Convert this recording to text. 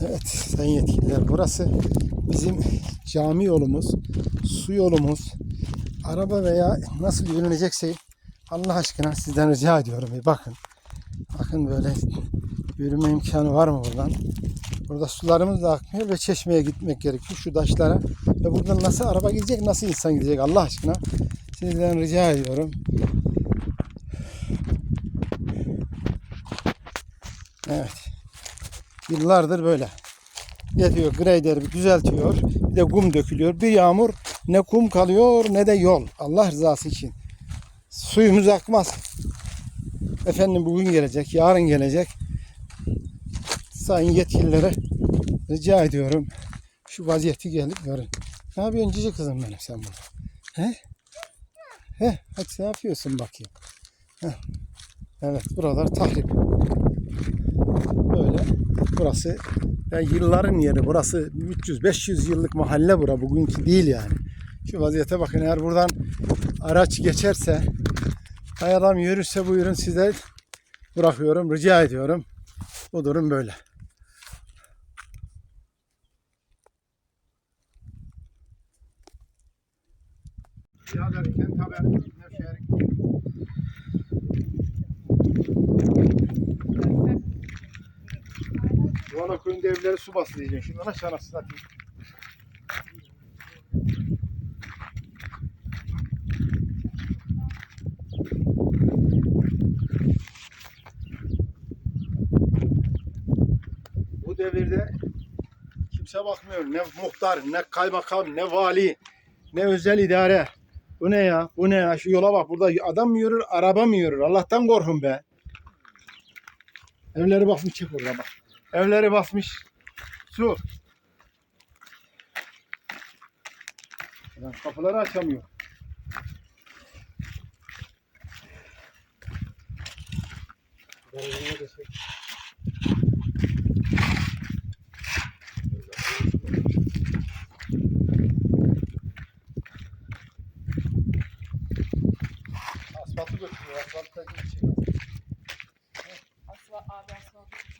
Evet sayın yetkililer burası bizim cami yolumuz, su yolumuz. Araba veya nasıl yürünecekse Allah aşkına sizden rica ediyorum. Bir bakın. Bakın böyle yürüme imkanı var mı buradan? Burada sularımız da akmıyor ve çeşmeye gitmek gerekiyor şu taşlara. Ve buradan nasıl araba gidecek, nasıl insan gidecek Allah aşkına. Sizden rica ediyorum. Evet. Yıllardır böyle. Getiriyor grader bir düzeltiyor. Bir de kum dökülüyor. Bir yağmur ne kum kalıyor ne de yol. Allah rızası için. Suyumuz akmaz. Efendim bugün gelecek, yarın gelecek. Sayın yetkililere rica ediyorum. Şu vaziyeti gelip görün. Ne yapıyorsun cici kızım benim sen burada? He? He? Hadi ne yapıyorsun bakayım. Heh. Evet buralar tahrip. Böyle. Burası ya yılların yeri. Burası 300-500 yıllık mahalle bura. Bugünkü değil yani. Şu vaziyete bakın. Eğer buradan araç geçerse hay adam yürürse buyurun size bırakıyorum. Rica ediyorum. Bu durum böyle. Birader kent haber Nevşehir'in Valla köyünde evleri su bastı diyeceksin. Şimdi aşağı nasıl satayım? Bu devirde kimse bakmıyor. Ne muhtar, ne kaymakam, ne vali, ne özel idare. Bu ne ya? Bu ne ya? Şu yola bak. Burada adam mı yürür, araba mı yürür? Allah'tan korkun be. Evleri basmış çık orada bak. Evleri basmış. Su. Adam kapıları açamıyor. Asfaltı götürüyor. Asfalttaki bir şey. Asla abi asfaltı.